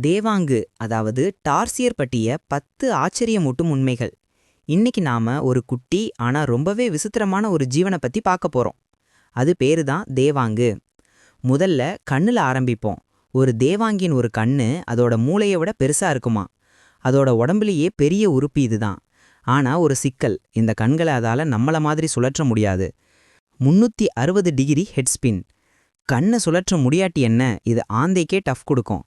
தேவாங்கு அதாவது டார்சியர் பட்டிய பத்து ஆச்சரியமூட்டும் உண்மைகள். இன்னைக்கு நாம ஒரு குட்டி ஆனா ரொம்பவே விசித்திரமான ஒரு ஜீவனை பத்தி பார்க்க போறோம். அது பேரு தான் தேவாங்கு. முதல்ல கண்ணுல ஆரம்பிப்போம். ஒரு தேவாங்கின் ஒரு கண்ணு அதோட மூளையை விட பெருசா இருக்குமா? அதோட உடம்புலயே பெரிய உறுப்பு இதுதான். ஆனா ஒரு சிக்கல் இந்த கண்களை அதால நம்மள மாதிரி சுழற்ற முடியாது. முன்னூத்தி அறுபது டிகிரி ஹெட்ஸ்பின் கண்ணை சுழற்ற முடியாட்டி என்ன? இது ஆந்தைக்கே டஃப் கொடுக்கும்.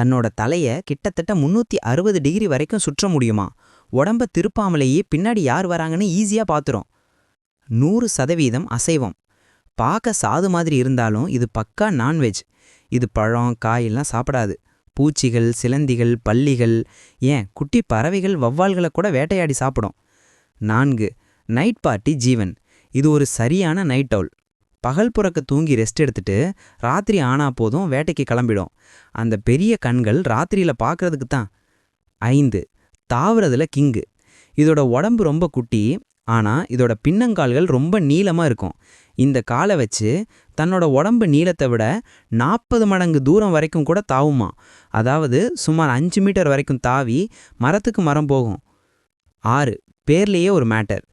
தன்னோட தலைய கிட்டத்தட்ட முன்னூத்தி அறுபது டிகிரி வரைக்கும் சுற்ற முடியுமா? உடம்ப திருப்பாமலேயே பின்னாடி யார் வராங்கன்னு ஈஸியா பாத்துரும். நூறு சதவீதம் அசைவம். பார்க்க சாது மாதிரி இருந்தாலும் இது பக்கா நான்வெஜ் இது பழம் காயெல்லாம் சாப்பிடாது. பூச்சிகள் சிலந்திகள் பள்ளிகள் ஏன் குட்டி பறவைகள் வவ்வால்களை கூட வேட்டையாடி சாப்பிடும். நான்கு நைட் பார்ட்டி ஜீவன். இது ஒரு சரியான நைட் அவுல் பகல் புறக்க தூங்கி ரெஸ்ட் எடுத்துட்டு ராத்திரி ஆனா போதும் வேட்டைக்கு கிளம்பிடும். அந்த பெரிய கண்கள் ராத்திரியில் பார்க்கறதுக்கு தான். ஐந்து. தாவறதுல கிங்கு. இதோட உடம்பு ரொம்ப குட்டி ஆனால் இதோட பின்னங்கால்கள் ரொம்ப நீளமாக இருக்கும். இந்த காலை வச்சு தன்னோட உடம்பு நீளத்தை விட நாற்பது மடங்கு தூரம் வரைக்கும் கூட தாவுமா. அதாவது சுமார் அஞ்சு மீட்டர் வரைக்கும் தாவி மரத்துக்கு மரம் போகும். ஆறு. பேர்லேயே ஒரு மேட்டர்.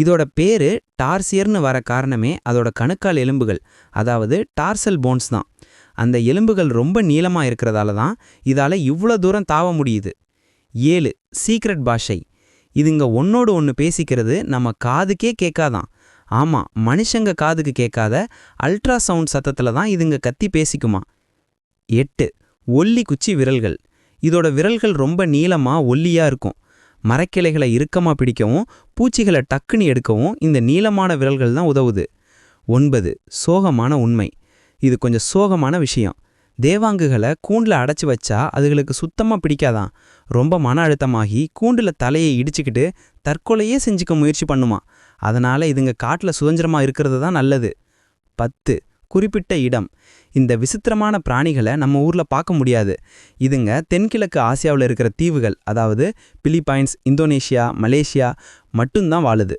இதோட பேரு டார்சியர்னு வர காரணமே அதோட கணுக்கால் எலும்புகள் அதாவது டார்சல் போன்ஸ் தான். அந்த எலும்புகள் ரொம்ப நீளமாக இருக்கிறதால தான் இதால இவ்வளோ தூரம் தாவ முடியுது. ஏழு சீக்ரெட் பாஷை. இதுங்க ஒன்னோடு ஒன்று பேசிக்கிறது நம்ம காதுக்கே கேட்காதான். ஆமாம் மனுஷங்க காதுக்கு கேட்காத அல்ட்ரா சவுண்ட் தான் இதுங்க கத்தி பேசிக்குமா? எட்டு ஒல்லி குச்சி விரல்கள். இதோட விரல்கள் ரொம்ப நீளமாக ஒல்லியாக இருக்கும். மரக்கிளைகளை இறுக்கமாக பிடிக்கவும் பூச்சிகளை டக்குன்னு எடுக்கவும் இந்த நீளமான விரல்கள் தான் உதவுது. ஒன்பது சோகமான உண்மை. இது கொஞ்சம் சோகமான விஷயம். தேவாங்குகளை கூண்டில் அடைச்சி வச்சா அதுகளுக்கு சுத்தமாக பிடிக்காதான். ரொம்ப மன அழுத்தமாகி கூண்டில் தலையை இடிச்சுக்கிட்டு தற்கொலையே செஞ்சுக்க முயற்சி பண்ணுமா. அதனால் இதுங்க காட்டில் சுதந்திரமாக இருக்கிறது தான் நல்லது. பத்து குறிப்பிட்ட இடம். இந்த விசித்திரமான பிராணிகளை நம்ம ஊரில் பார்க்க முடியாது. இதுங்க தென்கிழக்கு ஆசியாவில் இருக்கிற தீவுகள் அதாவது பிலிப்பைன்ஸ் இந்தோனேஷியா மலேசியா மட்டும்தான் வாழுது.